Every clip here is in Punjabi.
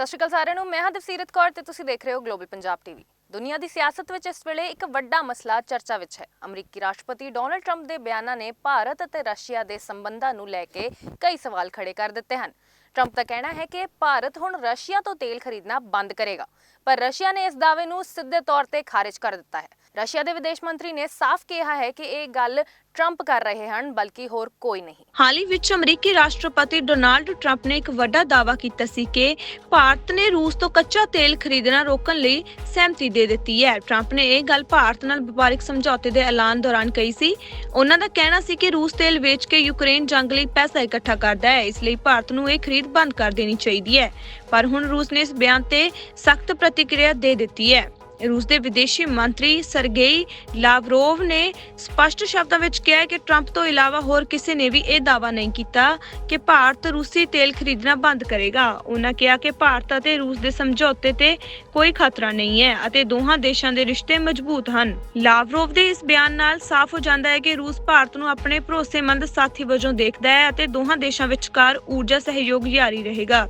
ਸਤਿ ਸ਼੍ਰੀ ਅਕਾਲ ਸਾਰਿਆਂ ਨੂੰ, ਮੈਂ ਹਾਂ ਦਵਸੀਰਤ ਕੌਰ ਤੇ ਤੁਸੀਂ ਦੇਖ ਰਹੇ ਹੋ ਗਲੋਬਲ ਪੰਜਾਬ ਟੀਵੀ ਦੁਨੀਆ ਦੀ ਸਿਆਸਤ ਵਿੱਚ ਇਸ ਵੇਲੇ ਇੱਕ ਵੱਡਾ ਮਸਲਾ ਚਰਚਾ ਵਿੱਚ ਹੈ। ਅਮਰੀਕੀ ਰਾਸ਼ਟਰਪਤੀ ਡੋਨਲਡ ਟਰੰਪ ਦੇ ਬਿਆਨਾਂ ਨੇ ਭਾਰਤ ਅਤੇ ਰਸ਼ੀਆ ਦੇ ਸੰਬੰਧਾਂ ਨੂੰ ਲੈ ਕੇ ਕਈ ਸਵਾਲ ਖੜੇ ਕਰ ਦਿੱਤੇ ਹਨ। ਟਰੰਪ ਦਾ ਕਹਿਣਾ ਹੈ ਕਿ ਭਾਰਤ ਹੁਣ ਰਸ਼ੀਆ ਤੋਂ ਤੇਲ ਖਰੀਦਣਾ ਬੰਦ ਕਰੇਗਾ, ਪਰ ਰਸ਼ੀਆ ਨੇ ਇਸ ਦਾਅਵੇ ਨੂੰ ਸਿੱਧੇ ਤੌਰ ਤੇ ਖਾਰਿਜ ਕਰ ਦਿੱਤਾ ਹੈ। ਰਸ਼ੀਆ ਦੇ ਵਿਦੇਸ਼ ਮੰਤਰੀ ਨੇ ਸਾਫ਼ ਕਿਹਾ ਹੈ ਕਿ ਇਹ ਗੱਲ ਟਰੰਪ ਕਰ ਰਹੇ ਹਨ, ਬਲਕਿ ਹੋਰ ਕੋਈ ਨਹੀਂ। ਹਾਲ ਹੀ ਵਿੱਚ ਅਮਰੀਕੀ ਰਾਸ਼ਟਰਪਤੀ ਡੋਨਾਲਡ ਟਰੰਪ ਨੇ ਇੱਕ ਵੱਡਾ ਦਾਅਵਾ ਕੀਤਾ ਸੀ ਕਿ ਭਾਰਤ ਨੇ ਰੂਸ ਤੋਂ ਕੱਚਾ ਤੇਲ ਖਰੀਦਣਾ ਰੋਕਣ ਲਈ ਸਹਿਮਤੀ ਦੇ ਦਿੱਤੀ ਹੈ। ਟਰੰਪ ਨੇ ਇਹ ਗੱਲ ਭਾਰਤ ਨਾਲ ਵਪਾਰਿਕ ਸਮਝੌਤੇ ਦੇ ਐਲਾਨ ਦੌਰਾਨ ਕਹੀ ਸੀ। ਉਹਨਾਂ ਦਾ ਕਹਿਣਾ ਸੀ ਕਿ ਰੂਸ ਤੇਲ ਵੇਚ ਕੇ ਯੂਕਰੇਨ ਜੰਗ ਲਈ ਪੈਸਾ ਇਕੱਠਾ ਕਰਦਾ ਹੈ, ਇਸ ਲਈ ਭਾਰਤ ਨੂੰ ਇਹ ਖਰੀਦ ਬੰਦ ਕਰ ਦੇਣੀ ਚਾਹੀਦੀ ਹੈ। ਪਰ ਹੁਣ ਰੂਸ ਨੇ ਇਸ ਬਿਆਨ ਤੇ ਸਖਤ ਪ੍ਰਤੀਕਿਰਿਆ ਦੇ ਦਿੱਤੀ ਹੈ। ਰੂਸ ਦੇ ਵਿਦੇਸ਼ੀ ਮੰਤਰੀ ਸਰਗੇਈ ਲਾਵਰੋਵ ਨੇ ਸਪਸ਼ਟ ਸ਼ਬਦਾਂ ਵਿੱਚ ਕਿਹਾ ਕਿ ਟਰੰਪ ਤੋਂ ਇਲਾਵਾ ਹੋਰ ਕਿਸੇ ਨੇ ਵੀ ਇਹ ਦਾਅਵਾ ਨਹੀਂ ਕੀਤਾ ਕਿ ਭਾਰਤ ਰੂਸੀ ਤੇਲ ਖਰੀਦਣਾ ਬੰਦ ਕਰੇਗਾ। ਉਹਨਾਂ ਕਿਹਾ ਕਿ ਭਾਰਤ ਅਤੇ ਰੂਸ ਦੇ ਸਮਝੌਤੇ ਤੇ ਕੋਈ ਖਤਰਾ ਨਹੀਂ ਹੈ ਅਤੇ ਦੋਹਾਂ ਦੇਸ਼ਾਂ ਦੇ ਰਿਸ਼ਤੇ ਮਜ਼ਬੂਤ ਹਨ। ਲਾਵਰੋਵ ਦੇ ਇਸ ਬਿਆਨ ਨਾਲ ਸਾਫ਼ ਹੋ ਜਾਂਦਾ ਹੈ ਕਿ ਰੂਸ ਭਾਰਤ ਨੂੰ ਆਪਣੇ ਭਰੋਸੇਮੰਦ ਸਾਥੀ ਵਜੋਂ ਦੇਖਦਾ ਹੈ ਅਤੇ ਦੋਹਾਂ ਦੇਸ਼ਾਂ ਵਿਚਕਾਰ ਊਰਜਾ ਸਹਿਯੋਗ ਜਾਰੀ ਰਹੇਗਾ।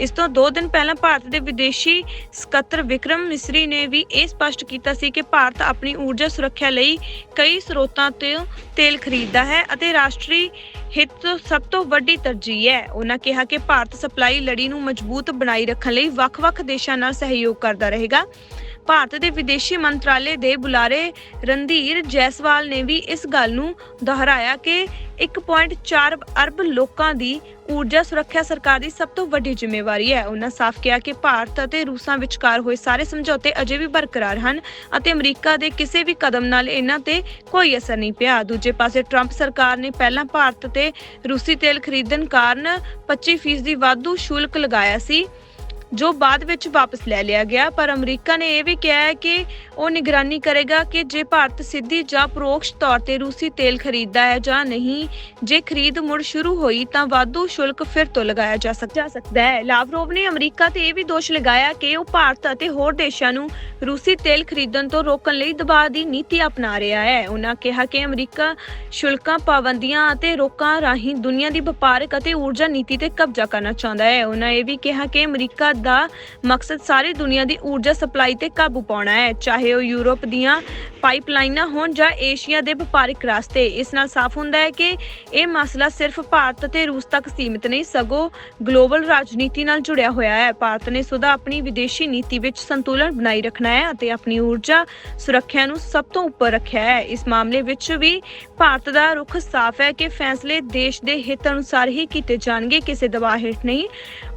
ਇਸ ਤੋਂ 2 ਦਿਨ ਪਹਿਲਾਂ ਭਾਰਤ ਦੇ ਵਿਦੇਸ਼ੀ ਸਕੱਤਰ ਵਿਕਰਮ ਮਿਸਰੀ ਨੇ ਵੀ ਇਹ ਸਪਸ਼ਟ ਕੀਤਾ ਸੀ ਕਿ ਭਾਰਤ ਆਪਣੀ ਊਰਜਾ ਸੁਰੱਖਿਆ ਲਈ ਕਈ ਸਰੋਤਾਂ ਤੋਂ ਤੇਲ ਖਰੀਦਦਾ ਹੈ ਅਤੇ ਰਾਸ਼ਟਰੀ ਹਿੱਤ ਸਭ ਤੋਂ ਵੱਡੀ ਤਰਜੀਹ ਹੈ। ਉਹਨਾਂ ਕਿਹਾ ਕਿ ਭਾਰਤ ਸਪਲਾਈ ਲੜੀ ਨੂੰ ਮਜ਼ਬੂਤ ਬਣਾਈ ਰੱਖਣ ਲਈ ਵੱਖ-ਵੱਖ ਦੇਸ਼ਾਂ ਨਾਲ ਸਹਿਯੋਗ ਕਰਦਾ ਰਹੇਗਾ। ਭਾਰਤ ਦੇ ਵਿਦੇਸ਼ੀ ਮੰਤਰਾਲੇ ਦੇ ਬੁਲਾਰੇ ਰਣਧੀਰ ਜੈਸਵਾਲ ਨੇ ਵੀ ਇਸ ਗੱਲ ਨੂੰ ਦੁਹਰਾਇਆ ਕਿ 1.4 ਅਰਬ ਲੋਕਾਂ ਦੀ ਊਰਜਾ ਸੁਰੱਖਿਆ ਸਰਕਾਰ ਦੀ ਸਭ ਤੋਂ ਵੱਡੀ ਜ਼ਿੰਮੇਵਾਰੀ ਹੈ। ਉਹਨਾਂ ਸਾਫ਼ ਕਿਹਾ ਕਿ ਭਾਰਤ ਅਤੇ ਰੂਸਾਂ ਵਿਚਕਾਰ ਹੋਏ ਸਾਰੇ ਸਮਝੌਤੇ ਅਜੇ ਵੀ ਬਰਕਰਾਰ ਹਨ ਅਤੇ ਅਮਰੀਕਾ ਦੇ ਕਿਸੇ ਵੀ ਕਦਮ ਨਾਲ ਇਹਨਾਂ ਤੇ ਕੋਈ ਅਸਰ ਨਹੀਂ ਪਿਆ। ਦੂਜੇ ਪਾਸੇ ਟਰੰਪ ਸਰਕਾਰ ਨੇ ਪਹਿਲਾਂ ਭਾਰਤ ਤੇ ਰੂਸੀ ਤੇਲ ਖਰੀਦਣ ਕਾਰਨ 25% ਦੀ ਵਾਧੂ ਸ਼ੁਲਕ ਲਗਾਇਆ ਸੀ। ਜੋ ਬਾਅਦ ਵਿੱਚ ਵਾਪਸ ਲੈ ਲਿਆ ਗਿਆ। ਪਰ ਅਮਰੀਕਾ ਨੇ ਇਹ ਵੀ ਕਿਹਾ ਹੈ ਕਿ ਉਹ ਨਿਗਰਾਨੀ ਕਰੇਗਾ ਕਿ ਜੇ ਭਾਰਤ ਸਿੱਧੀ ਜਾਂ ਪਰੋਕਸ਼ ਤੌਰ ਤੇ ਰੂਸੀ ਤੇਲ ਖਰੀਦਦਾ ਹੈ ਜਾਂ ਨਹੀਂ। ਜੇ ਖਰੀਦ ਮੁੜ ਸ਼ੁਰੂ ਹੋਈ ਤਾਂ ਵਾਧੂ ਸ਼ੁਲਕ ਫਿਰ ਤੋਂ ਲਗਾਇਆ ਜਾ ਸਕਦਾ ਹੈ। ਲਾਵਰੋਵ ਨੇ ਅਮਰੀਕਾ ਤੇ ਇਹ ਵੀ ਦੋਸ਼ ਲਗਾਇਆ ਕਿ ਉਹ ਭਾਰਤ ਅਤੇ ਹੋਰ ਦੇਸ਼ਾਂ ਨੂੰ ਰੂਸੀ ਤੇਲ ਖਰੀਦਣ ਤੋਂ ਰੋਕਣ ਲਈ ਦਬਾਅ ਦੀ ਨੀਤੀ ਅਪਣਾ ਰਿਹਾ ਹੈ। ਉਹਨਾਂ ਕਿਹਾ ਕਿ ਅਮਰੀਕਾ ਸ਼ੁਲਕਾਂ, ਪਾਬੰਦੀਆਂ ਅਤੇ ਰੋਕਾਂ ਰਾਹੀਂ ਦੁਨੀਆ ਦੀ ਵਪਾਰਕ ਅਤੇ ਊਰਜਾ ਨੀਤੀ ਤੇ ਕਬਜ਼ਾ ਕਰਨਾ ਚਾਹੁੰਦਾ ਹੈ। ਉਹਨਾਂ ਇਹ ਵੀ ਕਿਹਾ ਕਿ ਅਮਰੀਕਾ ਦਾ ਮਕਸਦ ਸਾਰੀ ਦੁਨੀਆ ਦੀ ਊਰਜਾ ਸਪਲਾਈ ਤੇ ਕਾਬੂ ਪਾਉਣਾ ਹੈ। ਚਾਹੇ ਉਹ ਯੂਰਪ ਦੀਆਂ ਪਾਈਪਲਾਈਨਾਂ ਹੋਣ ਜਾਂ ਏਸ਼ੀਆ ਦੇ ਵਪਾਰਿਕ ਰਸਤੇ, ਇਸ ਨਾਲ ਸਾਫ਼ ਹੁੰਦਾ ਹੈ ਕਿ ਇਹ ਮਸਲਾ ਸਿਰਫ ਭਾਰਤ ਅਤੇ ਰੂਸ ਤੱਕ ਸੀਮਿਤ ਨਹੀਂ, ਸਗੋਂ ਗਲੋਬਲ ਰਾਜਨੀਤੀ ਨਾਲ ਜੁੜਿਆ ਹੋਇਆ ਹੈ। ਭਾਰਤ ਨੇ ਸਦਾ ਆਪਣੀ ਵਿਦੇਸ਼ੀ ਨੀਤੀ ਵਿੱਚ ਸੰਤੁਲਨ ਬਣਾਈ ਰੱਖਣਾ ਹੈ ਅਤੇ ਆਪਣੀ ਊਰਜਾ ਸੁਰੱਖਿਆ ਨੂੰ ਸਭ ਤੋਂ ਉੱਪਰ ਰੱਖਿਆ ਹੈ। ਇਸ ਮਾਮਲੇ ਵਿੱਚ ਵੀ ਭਾਰਤ ਦਾ ਰੁਖ ਸਾਫ਼ ਹੈ ਕਿ ਫੈਸਲੇ ਦੇਸ਼ ਦੇ ਹਿੱਤ ਅਨੁਸਾਰ ਹੀ ਕੀਤੇ ਜਾਣਗੇ, ਕਿਸੇ ਦਬਾਅ ਹੇਠ ਨਹੀਂ।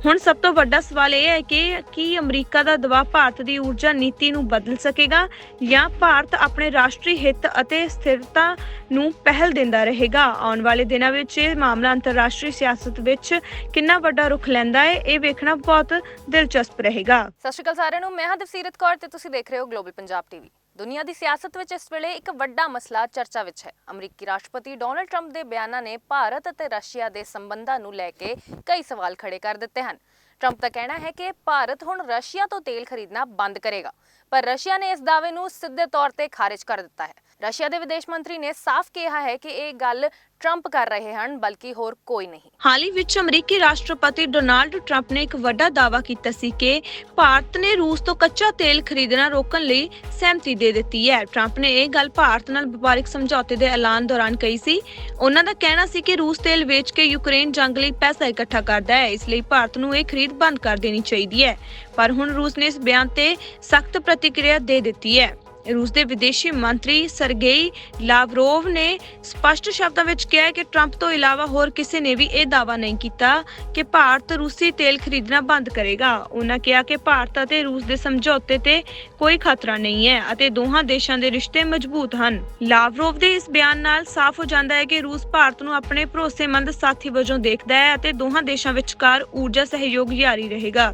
ਹੁਣ ਸਭ ਤੋਂ ਵੱਡਾ ਸਵਾਲ ਇਹ ਹੈ ਕਿ ਕੀ ਅਮਰੀਕਾ ਦਾ ਦਬਾਅ ਭਾਰਤ ਦੀ ਊਰਜਾ ਨੀਤੀ ਨੂੰ ਬਦਲ ਸਕੇਗਾ ਜਾਂ ਭਾਰਤ ਆਪਣੇ ਰਾਸ਼ਟਰੀ ਹਿੱਤ ਅਤੇ ਸਥਿਰਤਾ ਨੂੰ ਪਹਿਲ ਦਿੰਦਾ ਰਹੇਗਾ? ਆਉਣ ਵਾਲੇ ਦਿਨਾਂ ਵਿੱਚ ਇਹ ਮਾਮਲਾ ਅੰਤਰਰਾਸ਼ਟਰੀ ਸਿਆਸਤ ਵਿੱਚ ਕਿੰਨਾ ਵੱਡਾ ਰੁਖ ਲੈਂਦਾ ਹੈ, ਇਹ ਵੇਖਣਾ ਬਹੁਤ ਦਿਲਚਸਪ ਰਹੇਗਾ। ਸਤਿ ਸ਼੍ਰੀ ਅਕਾਲ ਸਾਰਿਆਂ ਨੂੰ, ਮੈਂ ਹਾਂ ਦਵਸੀਰਤ ਕੌਰ ਤੇ ਤੁਸੀਂ ਦੇਖ ਰਹੇ ਹੋ ਗਲੋਬਲ ਪੰਜਾਬ ਟੀਵੀ ਦੁਨੀਆ ਦੀ ਸਿਆਸਤ ਵਿੱਚ ਇਸ ਵੇਲੇ ਇੱਕ ਵੱਡਾ ਮਸਲਾ ਚਰਚਾ ਵਿੱਚ ਹੈ। ਅਮਰੀਕੀ ਰਾਸ਼ਟਰਪਤੀ ਡੋਨਲਡ ਟਰੰਪ ਦੇ ਬਿਆਨਾਂ ਨੇ ਭਾਰਤ ਅਤੇ ਰਸ਼ੀਆ ਦੇ ਸੰਬੰਧਾਂ ਨੂੰ ਲੈ ਕੇ ਕਈ ਸਵਾਲ ਖੜੇ ਕਰ ਦਿੱਤੇ ਹਨ। ਟਰੰਪ ਦਾ ਕਹਿਣਾ ਹੈ ਕਿ ਭਾਰਤ ਹੁਣ ਰਸ਼ੀਆ ਤੋਂ ਤੇਲ ਖਰੀਦਣਾ ਬੰਦ ਕਰੇਗਾ, ਪਰ ਰਸ਼ੀਆ ਨੇ ਇਸ ਦਾਅਵੇ ਨੂੰ ਸਿੱਧੇ ਤੌਰ ਤੇ ਖਾਰਜ ਕਰ ਦਿੱਤਾ ਹੈ। ਰਸ਼ੀਆ ਦੇ ਵਿਦੇਸ਼ ਮੰਤਰੀ ਨੇ ਸਾਫ਼ ਕਿਹਾ ਹੈ ਕਿ ਇਹ ਗੱਲ ਟਰੰਪ ਕਰ ਰਹੇ ਹਨ, ਬਲਕਿ ਹੋਰ ਕੋਈ ਨਹੀਂ। ਹਾਲ ਹੀ ਵਿੱਚ ਅਮਰੀਕੀ ਰਾਸ਼ਟਰਪਤੀ ਡੋਨਾਲਡ ਟਰੰਪ ਨੇ ਇੱਕ ਵੱਡਾ ਦਾਅਵਾ ਕੀਤਾ ਸੀ ਕਿ ਭਾਰਤ ਨੇ ਰੂਸ ਤੋਂ ਕੱਚਾ ਤੇਲ ਖਰੀਦਣਾ ਰੋਕਣ ਲਈ ਸਹਿਮਤੀ ਦੇ ਦਿੱਤੀ ਹੈ। ਟਰੰਪ ਨੇ ਇਹ ਗੱਲ ਭਾਰਤ ਨਾਲ ਵਪਾਰਿਕ ਸਮਝੌਤੇ ਦੇ ਐਲਾਨ ਦੌਰਾਨ ਕਹੀ ਸੀ। ਉਹਨਾਂ ਦਾ ਕਹਿਣਾ ਸੀ ਕਿ ਰੂਸ ਤੇਲ ਵੇਚ ਕੇ ਯੂਕਰੇਨ ਜੰਗ ਲਈ ਪੈਸਾ ਇਕੱਠਾ ਕਰਦਾ ਹੈ, ਇਸ ਲਈ ਭਾਰਤ ਨੂੰ ਇਹ ਖਰੀਦ ਬੰਦ ਕਰ ਦੇਣੀ ਚਾਹੀਦੀ ਹੈ। ਪਰ ਹੁਣ ਰੂਸ ਨੇ ਇਸ ਬਿਆਨ ਤੇ ਸਖਤ ਪ੍ਰਤੀਕਿਰਿਆ ਦੇ ਦਿੱਤੀ ਹੈ। ਰੂਸ ਦੇ ਵਿਦੇਸ਼ੀ ਮੰਤਰੀ ਸਰਗੇਈ ਲਾਵਰੋਵ ਨੇ ਸਪਸ਼ਟ ਸ਼ਬਦਾਂ ਵਿੱਚ ਕਿਹਾ ਕਿ ਟਰੰਪ ਤੋਂ ਇਲਾਵਾ ਹੋਰ ਕਿਸੇ ਨੇ ਵੀ ਇਹ ਦਾਅਵਾ ਨਹੀਂ ਕੀਤਾ ਕਿ ਭਾਰਤ ਰੂਸੀ ਤੇਲ ਖਰੀਦਣਾ ਬੰਦ ਕਰੇਗਾ। ਉਹਨਾਂ ਕਿਹਾ ਕਿ ਭਾਰਤ ਅਤੇ ਰੂਸ ਦੇ ਸਮਝੌਤੇ ਤੇ ਕੋਈ ਖਤਰਾ ਨਹੀਂ ਹੈ ਅਤੇ ਦੋਹਾਂ ਦੇਸ਼ਾਂ ਦੇ ਰਿਸ਼ਤੇ ਮਜ਼ਬੂਤ ਹਨ। ਲਾਵਰੋਵ ਦੇ ਇਸ ਬਿਆਨ ਨਾਲ ਸਾਫ਼ ਹੋ ਜਾਂਦਾ ਹੈ ਕਿ ਰੂਸ ਭਾਰਤ ਨੂੰ ਆਪਣੇ ਭਰੋਸੇਮੰਦ ਸਾਥੀ ਵਜੋਂ ਦੇਖਦਾ ਹੈ ਅਤੇ ਦੋਹਾਂ ਦੇਸ਼ਾਂ ਵਿਚਕਾਰ ਊਰਜਾ ਸਹਿਯੋਗ ਜਾਰੀ ਰਹੇਗਾ।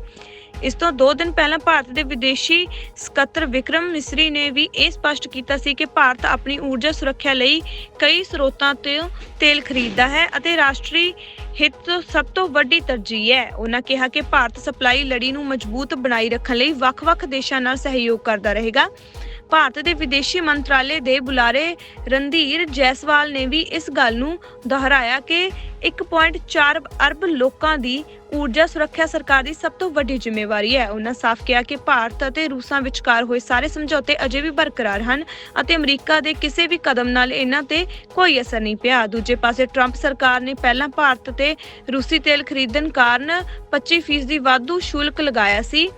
ਇਸ ਤੋਂ 2 ਦਿਨ ਪਹਿਲਾਂ ਭਾਰਤ ਦੇ ਵਿਦੇਸ਼ੀ ਸਕੱਤਰ ਵਿਕਰਮ ਮਿਸਰੀ ਨੇ ਵੀ ਇਹ ਸਪਸ਼ਟ ਕੀਤਾ ਸੀ ਕਿ ਭਾਰਤ ਆਪਣੀ ਊਰਜਾ ਸੁਰੱਖਿਆ ਲਈ ਕਈ ਸਰੋਤਾਂ ਤੋਂ ਤੇਲ ਖਰੀਦਦਾ ਹੈ ਅਤੇ ਰਾਸ਼ਟਰੀ ਹਿੱਤ ਤੋਂ ਸਭ ਤੋਂ ਵੱਡੀ ਤਰਜੀਹ ਹੈ। ਉਹਨਾਂ ਕਿਹਾ ਕਿ ਭਾਰਤ ਸਪਲਾਈ ਲੜੀ ਨੂੰ ਮਜ਼ਬੂਤ ਬਣਾਈ ਰੱਖਣ ਲਈ ਵੱਖ-ਵੱਖ ਦੇਸ਼ਾਂ ਨਾਲ ਸਹਿਯੋਗ ਕਰਦਾ ਰਹੇਗਾ। ਭਾਰਤ ਦੇ ਵਿਦੇਸ਼ੀ ਮੰਤਰਾਲੇ ਦੇ ਬੁਲਾਰੇ ਰਣਧੀਰ ਜੈਸਵਾਲ ਨੇ ਵੀ ਇਸ ਗੱਲ ਨੂੰ ਦੁਹਰਾਇਆ ਕਿ 1.4 ਅਰਬ ਲੋਕਾਂ ਦੀ ਊਰਜਾ ਸੁਰੱਖਿਆ ਸਰਕਾਰ ਦੀ ਸਭ ਤੋਂ ਵੱਡੀ ਜ਼ਿੰਮੇਵਾਰੀ ਹੈ। ਉਹਨਾਂ ਸਾਫ਼ ਕਿਹਾ ਕਿ ਭਾਰਤ ਅਤੇ ਰੂਸਾਂ ਵਿਚਕਾਰ ਹੋਏ ਸਾਰੇ ਸਮਝੌਤੇ ਅਜੇ ਵੀ ਬਰਕਰਾਰ ਹਨ ਅਤੇ ਅਮਰੀਕਾ ਦੇ ਕਿਸੇ ਵੀ ਕਦਮ ਨਾਲ ਇਹਨਾਂ ਤੇ ਕੋਈ ਅਸਰ ਨਹੀਂ ਪਿਆ। ਦੂਜੇ ਪਾਸੇ ਟਰੰਪ ਸਰਕਾਰ ਨੇ ਪਹਿਲਾਂ ਭਾਰਤ ਤੇ ਰੂਸੀ ਤੇਲ ਖਰੀਦਣ ਕਾਰਨ 25% ਦੀ ਵਾਧੂ ਸ਼ੁਲਕ ਲਗਾਇਆ ਸੀ।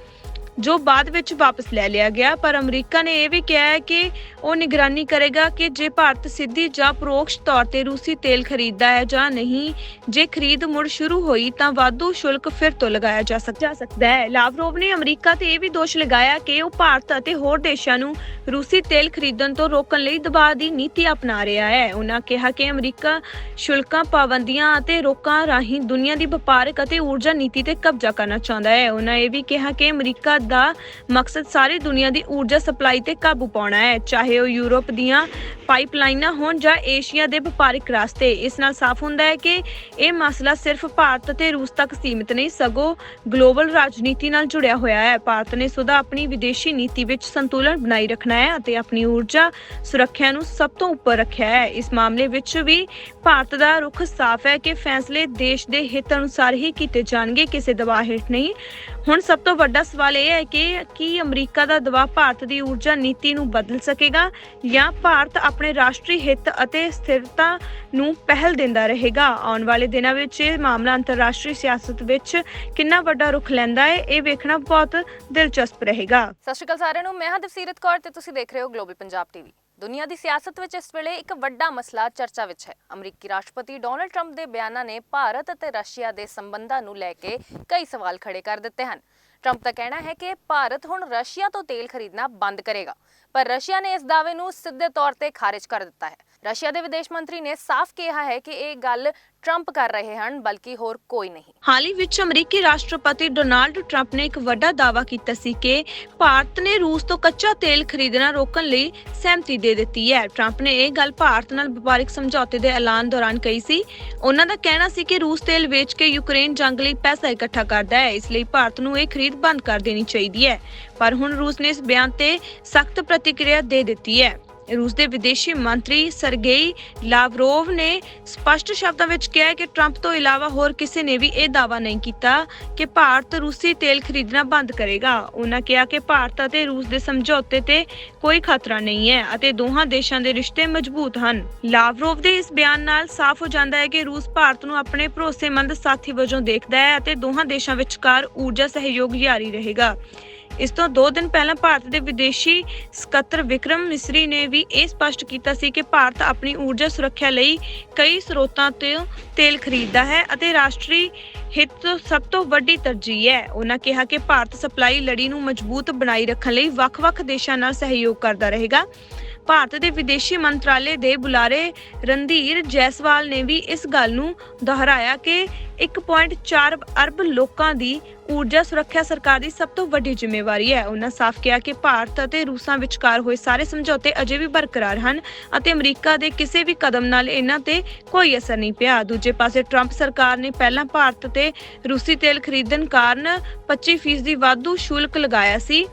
ਜੋ ਬਾਅਦ ਵਿੱਚ ਵਾਪਸ ਲੈ ਲਿਆ ਗਿਆ, ਪਰ ਅਮਰੀਕਾ ਨੇ ਇਹ ਵੀ ਕਿਹਾ ਹੈ ਕਿ ਉਹ ਨਿਗਰਾਨੀ ਕਰੇਗਾ ਕਿ ਜੇ ਭਾਰਤ ਸਿੱਧੀ ਜਾਂ ਪਰੋਕਸ਼ ਤੌਰ ਤੇ ਰੂਸੀ ਤੇਲ ਖਰੀਦਦਾ ਹੈ ਜਾਂ ਨਹੀਂ, ਜੇ ਖਰੀਦ ਮੁੜ ਸ਼ੁਰੂ ਹੋਈ ਤਾਂ ਵਾਧੂ ਸ਼ੁਲਕ ਫਿਰ ਤੋਂ ਲਗਾਇਆ ਜਾ ਸਕਦਾ ਹੈ। ਲਾਵਰੋਵ ਨੇ ਅਮਰੀਕਾ ਤੇ ਇਹ ਵੀ ਦੋਸ਼ ਲਗਾਇਆ ਕਿ ਉਹ ਭਾਰਤ ਅਤੇ ਹੋਰ ਦੇਸ਼ਾਂ ਨੂੰ ਰੂਸੀ ਤੇਲ ਖਰੀਦਣ ਤੋਂ ਰੋਕਣ ਲਈ ਦਬਾਅ ਦੀ ਨੀਤੀ ਅਪਣਾ ਰਿਹਾ ਹੈ। ਉਹਨਾਂ ਕਿਹਾ ਕਿ ਅਮਰੀਕਾ ਸ਼ੁਲਕਾਂ, ਪਾਬੰਦੀਆਂ ਅਤੇ ਰੋਕਾਂ ਰਾਹੀਂ ਦੁਨੀਆ ਦੀ ਵਪਾਰਕ ਅਤੇ ਊਰਜਾ ਨੀਤੀ ਤੇ ਕਬਜ਼ਾ ਕਰਨਾ ਚਾਹੁੰਦਾ ਹੈ। ਉਹਨਾਂ ਇਹ ਵੀ ਕਿਹਾ ਕਿ ਅਮਰੀਕਾ ਦਾ ਮਕਸਦ ਸਾਰੀ ਦੁਨੀਆ ਦੀ ਊਰਜਾ ਸਪਲਾਈ ਤੇ ਕਾਬੂ ਪਾਉਣਾ ਹੈ। ਚਾਹੇ ਉਹ ਯੂਰਪ ਦੀਆਂ ਪਾਈਪਲਾਈਨਾਂ ਹੋਣ ਜਾਂ ਏਸ਼ੀਆ ਦੇ ਵਪਾਰਿਕ ਰਸਤੇ, ਇਸ ਨਾਲ ਸਾਫ਼ ਹੁੰਦਾ ਹੈ ਕਿ ਇਹ ਮਸਲਾ ਸਿਰਫ ਭਾਰਤ ਅਤੇ ਰੂਸ ਤੱਕ ਸੀਮਿਤ ਨਹੀਂ, ਸਗੋਂ ਗਲੋਬਲ ਰਾਜਨੀਤੀ ਨਾਲ ਜੁੜਿਆ ਹੋਇਆ ਹੈ। ਭਾਰਤ ਨੇ ਸਦਾ ਆਪਣੀ ਵਿਦੇਸ਼ੀ ਨੀਤੀ ਵਿੱਚ ਸੰਤੁਲਨ ਬਣਾਈ ਰੱਖਣਾ ਹੈ ਅਤੇ ਆਪਣੀ ਊਰਜਾ ਸੁਰੱਖਿਆ ਨੂੰ ਸਭ ਤੋਂ ਉੱਪਰ ਰੱਖਿਆ ਹੈ। ਇਸ ਮਾਮਲੇ ਵਿੱਚ ਵੀ ਭਾਰਤ ਦਾ ਰੁਖ ਸਾਫ਼ ਹੈ ਕਿ ਫੈਸਲੇ ਦੇਸ਼ ਦੇ ਹਿੱਤ ਅਨੁਸਾਰ ਹੀ ਕੀਤੇ ਜਾਣਗੇ, ਕਿਸੇ ਦਬਾਅ ਹੇਠ ਨਹੀਂ। ਹੁਣ ਸਭ ਤੋਂ ਵੱਡਾ ਸਵਾਲ ਇਹ ਹੈ ਕਿ ਕੀ ਅਮਰੀਕਾ ਦਾ ਦਬਾਅ ਭਾਰਤ ਦੀ ਊਰਜਾ ਨੀਤੀ ਨੂੰ ਬਦਲ ਸਕੇਗਾ ਜਾਂ ਭਾਰਤ ਆਪਣੇ ਰਾਸ਼ਟਰੀ ਹਿੱਤ ਅਤੇ ਸਥਿਰਤਾ ਨੂੰ ਪਹਿਲ ਦਿੰਦਾ ਰਹੇਗਾ? ਆਉਣ ਵਾਲੇ ਦਿਨਾਂ ਵਿੱਚ ਇਹ ਮਾਮਲਾ ਅੰਤਰਰਾਸ਼ਟਰੀ ਸਿਆਸਤ ਵਿੱਚ ਕਿੰਨਾ ਵੱਡਾ ਰੁਖ ਲੈਂਦਾ ਹੈ, ਇਹ ਵੇਖਣਾ ਬਹੁਤ ਦਿਲਚਸਪ ਰਹੇਗਾ। ਸਤਿ ਸ਼੍ਰੀ ਅਕਾਲ ਸਾਰਿਆਂ ਨੂੰ, ਮੈਂ ਹਾਂ ਦਵਸੀਰਤ ਕੌਰ ਤੇ ਤੁਸੀਂ ਦੇਖ ਰਹੇ ਹੋ ਗਲੋਬਲ ਪੰਜਾਬ ਟੀਵੀ ਦੁਨੀਆ ਦੀ ਸਿਆਸਤ ਵਿੱਚ ਇਸ ਵੇਲੇ ਇੱਕ ਵੱਡਾ ਮਸਲਾ ਚਰਚਾ ਵਿੱਚ ਹੈ। ਅਮਰੀਕੀ ਰਾਸ਼ਟਰਪਤੀ ਡੋਨਲਡ ਟਰੰਪ ਦੇ ਬਿਆਨਾਂ ਨੇ ਭਾਰਤ ਅਤੇ ਰਸ਼ੀਆ ਦੇ ਸੰਬੰਧਾਂ ਨੂੰ ਲੈ ਕੇ ਕਈ ਸਵਾਲ ਖੜੇ ਕਰ ਦਿੱਤੇ ਹਨ। ਟਰੰਪ ਦਾ ਕਹਿਣਾ ਹੈ ਕਿ ਭਾਰਤ ਹੁਣ ਰਸ਼ੀਆ ਤੋਂ ਤੇਲ ਖਰੀਦਣਾ ਬੰਦ ਕਰੇਗਾ। ਪਰ ਰਸ਼ੀਆ ਨੇ ਇਸ ਦਾਅਵੇ ਨੂੰ ਸਿੱਧੇ ਤੌਰ ਤੇ ਖਾਰਿਜ ਕਰ ਦਿੱਤਾ ਹੈ। ਰਸ਼ੀਆ ਦੇ ਵਿਦੇਸ਼ ਮੰਤਰੀ ਨੇ ਸਾਫ਼ ਕਿਹਾ ਹੈ ਕਿ ਇਹ ਗੱਲ ਟਰੰਪ ਕਰ ਰਹੇ ਹਨ, ਬਲਕਿ ਹੋਰ ਕੋਈ ਨਹੀਂ। ਹਾਲ ਹੀ ਵਿੱਚ ਅਮਰੀਕੀ ਰਾਸ਼ਟਰਪਤੀ ਡੋਨਾਲਡ ਟਰੰਪ ਨੇ ਇੱਕ ਵੱਡਾ ਦਾਅਵਾ ਕੀਤਾ ਸੀ ਕਿ ਭਾਰਤ ਨੇ ਰੂਸ ਤੋਂ ਕੱਚਾ ਤੇਲ ਖਰੀਦਣਾ ਰੋਕਣ ਲਈ ਸਹਿਮਤੀ ਦੇ ਦਿੱਤੀ ਹੈ। ਟਰੰਪ ਨੇ ਇਹ ਗੱਲ ਭਾਰਤ ਨਾਲ ਵਪਾਰਿਕ ਸਮਝੌਤੇ ਦੇ ਐਲਾਨ ਦੌਰਾਨ ਕਹੀ ਸੀ। ਉਹਨਾਂ ਦਾ ਕਹਿਣਾ ਸੀ ਕਿ ਰੂਸ ਤੇਲ ਵੇਚ ਕੇ ਯੂਕਰੇਨ ਜੰਗ ਲਈ ਪੈਸਾ ਇਕੱਠਾ ਕਰਦਾ ਹੈ, ਇਸ ਲਈ ਭਾਰਤ ਨੂੰ ਇਹ ਖਰੀਦ ਬੰਦ ਕਰ ਦੇਣੀ ਚਾਹੀਦੀ ਹੈ। ਪਰ ਹੁਣ ਰੂਸ ਨੇ ਇਸ ਬਿਆਨ ਤੇ ਸਖਤ ਪ੍ਰਤੀਕਿਰਿਆ ਦੇ ਦਿੱਤੀ ਹੈ। ਰੂਸ ਦੇ ਵਿਦੇਸ਼ੀ ਮੰਤਰੀ ਸਰਗੇਈ ਲਾਵਰੋਵ ਨੇ ਸਪਸ਼ਟ ਸ਼ਬਦਾਂ ਵਿੱਚ ਕਿਹਾ ਕਿ ਟਰੰਪ ਤੋਂ ਇਲਾਵਾ ਹੋਰ ਕਿਸੇ ਨੇ ਵੀ ਇਹ ਦਾਅਵਾ ਨਹੀਂ ਕੀਤਾ ਕਿ ਭਾਰਤ ਰੂਸੀ ਤੇਲ ਖਰੀਦਣਾ ਬੰਦ ਕਰੇਗਾ। ਉਹਨਾਂ ਕਿਹਾ ਕਿ ਭਾਰਤ ਅਤੇ ਰੂਸ ਦੇ ਸਮਝੌਤੇ ਤੇ ਕੋਈ ਖਤਰਾ ਨਹੀਂ ਹੈ ਅਤੇ ਦੋਹਾਂ ਦੇਸ਼ਾਂ ਦੇ ਰਿਸ਼ਤੇ ਮਜ਼ਬੂਤ ਹਨ। ਲਾਵਰੋਵ ਦੇ ਇਸ ਬਿਆਨ ਨਾਲ ਸਾਫ਼ ਹੋ ਜਾਂਦਾ ਹੈ ਕਿ ਰੂਸ ਭਾਰਤ ਨੂੰ ਆਪਣੇ ਭਰੋਸੇਮੰਦ ਸਾਥੀ ਵਜੋਂ ਦੇਖਦਾ ਹੈ ਅਤੇ ਦੋਹਾਂ ਦੇਸ਼ਾਂ ਵਿਚਕਾਰ ਊਰਜਾ ਸਹਿਯੋਗ ਜਾਰੀ ਰਹੇਗਾ। ਇਸ ਤੋਂ 2 ਦਿਨ ਪਹਿਲਾਂ ਭਾਰਤ ਦੇ ਵਿਦੇਸ਼ੀ ਸਕੱਤਰ ਵਿਕਰਮ ਮਿਸਰੀ ਨੇ ਵੀ ਇਹ ਸਪਸ਼ਟ ਕੀਤਾ ਸੀ ਕਿ ਭਾਰਤ ਆਪਣੀ ਊਰਜਾ ਸੁਰੱਖਿਆ ਲਈ ਕਈ ਸਰੋਤਾਂ ਤੋਂ ਤੇਲ ਖਰੀਦਦਾ ਹੈ ਅਤੇ ਰਾਸ਼ਟਰੀ ਹਿੱਤ ਤੋਂ ਸਭ ਤੋਂ ਵੱਡੀ ਤਰਜੀਹ ਹੈ। ਉਹਨਾਂ ਕਿਹਾ ਕਿ ਭਾਰਤ ਸਪਲਾਈ ਲੜੀ ਨੂੰ ਮਜ਼ਬੂਤ ਬਣਾਈ ਰੱਖਣ ਲਈ ਵੱਖ-ਵੱਖ ਦੇਸ਼ਾਂ ਨਾਲ ਸਹਿਯੋਗ ਕਰਦਾ ਰਹੇਗਾ। ਭਾਰਤ ਦੇ ਵਿਦੇਸ਼ੀ ਮੰਤਰਾਲੇ ਦੇ ਬੁਲਾਰੇ ਰਣਧੀਰ ਜੈਸਵਾਲ ਨੇ ਵੀ ਇਸ ਗੱਲ ਨੂੰ ਦੁਹਰਾਇਆ ਕਿ 1.4 ਅਰਬ ਲੋਕਾਂ ਦੀ ਊਰਜਾ ਸੁਰੱਖਿਆ ਸਰਕਾਰ ਦੀ ਸਭ ਤੋਂ ਵੱਡੀ ਜ਼ਿੰਮੇਵਾਰੀ ਹੈ। ਉਹਨਾਂ ਸਾਫ਼ ਕਿਹਾ ਕਿ ਭਾਰਤ ਅਤੇ ਰੂਸਾਂ ਵਿਚਕਾਰ ਹੋਏ ਸਾਰੇ ਸਮਝੌਤੇ ਅਜੇ ਵੀ ਬਰਕਰਾਰ ਹਨ ਅਤੇ ਅਮਰੀਕਾ ਦੇ ਕਿਸੇ ਵੀ ਕਦਮ ਨਾਲ ਇਹਨਾਂ ਤੇ ਕੋਈ ਅਸਰ ਨਹੀਂ ਪਿਆ। ਦੂਜੇ ਪਾਸੇ ਟਰੰਪ ਸਰਕਾਰ ਨੇ ਪਹਿਲਾਂ ਭਾਰਤ ਤੇ ਰੂਸੀ ਤੇਲ ਖਰੀਦਣ ਕਾਰਨ 25% ਦੀ ਵਾਧੂ ਸ਼ੁਲਕ ਲਗਾਇਆ ਸੀ।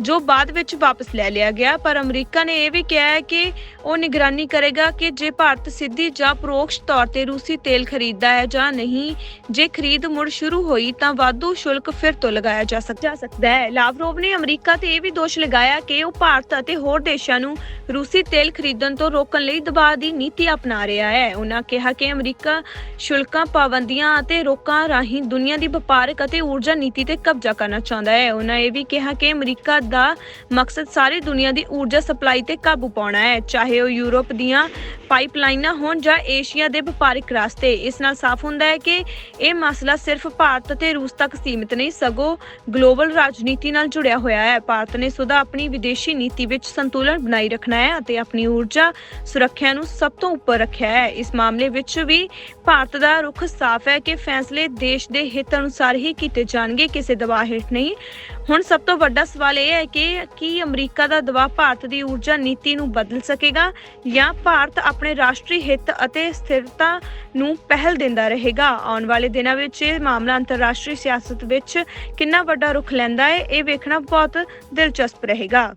ਜੋ ਬਾਅਦ ਵਿੱਚ ਵਾਪਸ ਲੈ ਲਿਆ ਗਿਆ। ਪਰ ਅਮਰੀਕਾ ਨੇ ਇਹ ਵੀ ਕਿਹਾ ਹੈ ਕਿ ਉਹ ਨਿਗਰਾਨੀ ਕਰੇਗਾ ਕਿ ਜੇ ਭਾਰਤ ਸਿੱਧੀ ਜਾਂ ਪਰੋਕਸ਼ ਤੌਰ ਤੇ ਰੂਸੀ ਤੇਲ ਖਰੀਦਦਾ ਹੈ ਜਾਂ ਨਹੀਂ। ਜੇ ਖਰੀਦ ਮੁੜ ਸ਼ੁਰੂ ਹੋਈ ਤਾਂ ਵਾਧੂ ਸ਼ੁਲਕ ਫਿਰ ਤੋਂ ਲਗਾਇਆ ਜਾ ਸਕਦਾ ਹੈ। ਲਾਵਰੋਵ ਨੇ ਅਮਰੀਕਾ ਤੇ ਇਹ ਵੀ ਦੋਸ਼ ਲਗਾਇਆ ਕਿ ਉਹ ਭਾਰਤ ਅਤੇ ਹੋਰ ਦੇਸ਼ਾਂ ਨੂੰ ਰੂਸੀ ਤੇਲ ਖਰੀਦਣ ਤੋਂ ਰੋਕਣ ਲਈ ਦਬਾਅ ਦੀ ਨੀਤੀ ਅਪਣਾ ਰਿਹਾ ਹੈ। ਉਹਨਾਂ ਕਿਹਾ ਕਿ ਅਮਰੀਕਾ ਸ਼ੁਲਕਾਂ, ਪਾਬੰਦੀਆਂ ਅਤੇ ਰੋਕਾਂ ਰਾਹੀਂ ਦੁਨੀਆ ਦੀ ਵਪਾਰਕ ਅਤੇ ਊਰਜਾ ਨੀਤੀ ਤੇ ਕਬਜ਼ਾ ਕਰਨਾ ਚਾਹੁੰਦਾ ਹੈ। ਉਹਨਾਂ ਇਹ ਵੀ ਕਿਹਾ ਕਿ ਅਮਰੀਕਾ ਦਾ ਮਕਸਦ ਸਾਰੀ ਦੁਨੀਆ ਦੀ ਊਰਜਾ ਸਪਲਾਈ ਤੇ ਕਾਬੂ ਪਾਉਣਾ ਹੈ। ਚਾਹੇ ਉਹ ਯੂਰਪ ਦੀਆਂ ਪਾਈਪਲਾਈਨਾਂ ਹੋਣ ਜਾਂ ਏਸ਼ੀਆ ਦੇ ਵਪਾਰਿਕ ਰਸਤੇ, ਇਸ ਨਾਲ ਸਾਫ਼ ਹੁੰਦਾ ਹੈ ਕਿ ਇਹ ਮਸਲਾ ਸਿਰਫ ਭਾਰਤ ਅਤੇ ਰੂਸ ਤੱਕ ਸੀਮਿਤ ਨਹੀਂ, ਸਗੋਂ ਗਲੋਬਲ ਰਾਜਨੀਤੀ ਨਾਲ ਜੁੜਿਆ ਹੋਇਆ ਹੈ। ਭਾਰਤ ਨੇ ਸਦਾ ਆਪਣੀ ਵਿਦੇਸ਼ੀ ਨੀਤੀ ਵਿੱਚ ਸੰਤੁਲਨ ਬਣਾਈ ਰੱਖਣਾ ਹੈ ਅਤੇ ਆਪਣੀ ਊਰਜਾ ਸੁਰੱਖਿਆ ਨੂੰ ਸਭ ਤੋਂ ਉੱਪਰ ਰੱਖਿਆ ਹੈ। ਇਸ ਮਾਮਲੇ ਵਿੱਚ ਵੀ ਭਾਰਤ ਦਾ ਰੁਖ ਸਾਫ਼ ਹੈ ਕਿ ਫੈਸਲੇ ਦੇਸ਼ ਦੇ ਹਿੱਤ ਅਨੁਸਾਰ ਹੀ ਕੀਤੇ ਜਾਣਗੇ, ਕਿਸੇ ਦਬਾਅ ਹੇਠ ਨਹੀਂ। ਹੁਣ ਸਭ ਤੋਂ ਵੱਡਾ ਸਵਾਲ ਇਹ ਹੈ ਕਿ ਕੀ ਅਮਰੀਕਾ ਦਾ ਦਬਾਅ ਭਾਰਤ ਦੀ ਊਰਜਾ ਨੀਤੀ ਨੂੰ ਬਦਲ ਸਕੇਗਾ ਜਾਂ ਭਾਰਤ ਆਪਣੇ ਰਾਸ਼ਟਰੀ ਹਿੱਤ ਅਤੇ ਸਥਿਰਤਾ ਨੂੰ ਪਹਿਲ ਦਿੰਦਾ ਰਹੇਗਾ? ਆਉਣ ਵਾਲੇ ਦਿਨਾਂ ਵਿੱਚ ਇਹ ਮਾਮਲਾ ਅੰਤਰਰਾਸ਼ਟਰੀ ਸਿਆਸਤ ਵਿੱਚ ਕਿੰਨਾ ਵੱਡਾ ਰੁਖ ਲੈਂਦਾ ਹੈ, ਇਹ ਵੇਖਣਾ ਬਹੁਤ ਦਿਲਚਸਪ ਰਹੇਗਾ।